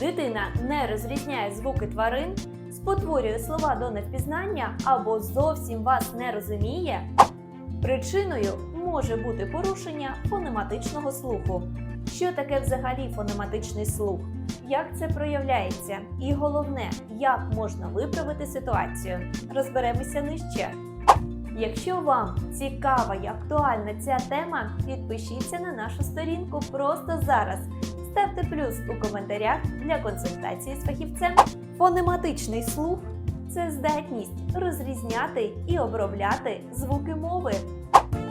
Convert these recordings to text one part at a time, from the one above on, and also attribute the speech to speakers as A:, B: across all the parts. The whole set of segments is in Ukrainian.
A: Дитина не розрізняє звуки тварин, спотворює слова до невпізнання або зовсім вас не розуміє. Причиною може бути порушення фонематичного слуху. Що таке взагалі фонематичний слух? Як це проявляється? І головне, як можна виправити ситуацію? Розберемося нижче. Якщо вам цікава і актуальна ця тема, підпишіться на нашу сторінку просто зараз. Ставте плюс у коментарях для консультації з фахівцем. Фонематичний слух це здатність розрізняти і обробляти звуки мови.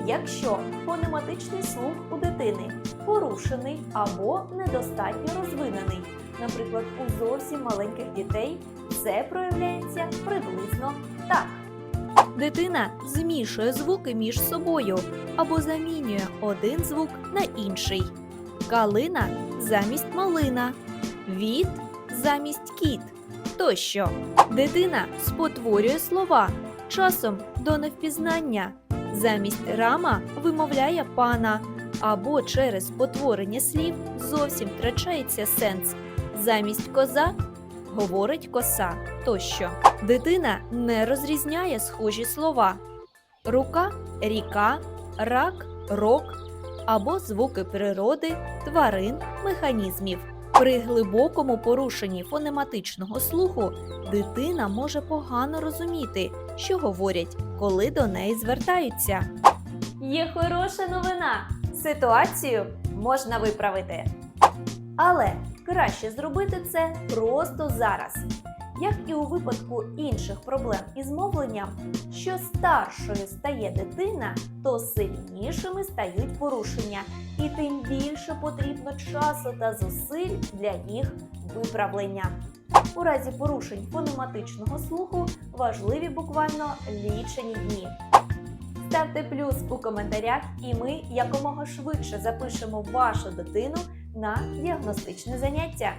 A: Якщо фонематичний слух у дитини порушений або недостатньо розвинений, наприклад, у зовсім маленьких дітей, це проявляється приблизно так. Дитина змішує звуки між собою або замінює один звук на інший. Калина замість малина, від замість кіт тощо. Дитина спотворює слова часом до невпізнання. Замість рама вимовляє пана, або через спотворення слів зовсім втрачається сенс. Замість коза говорить коса тощо. Дитина не розрізняє схожі слова: рука, ріка, рак, рок або звуки природи, тварин, механізмів. При глибокому порушенні фонематичного слуху дитина може погано розуміти, що говорять, коли до неї звертаються. Є хороша новина. Ситуацію можна виправити. Але краще зробити це просто зараз. Як і у випадку інших проблем із мовленням, що старшою стає дитина, то сильнішими стають порушення, і тим більше потрібно часу та зусиль для їх виправлення. У разі порушень фонематичного слуху важливі буквально лічені дні. Ставте плюс у коментарях, і ми якомога швидше запишемо вашу дитину на діагностичне заняття.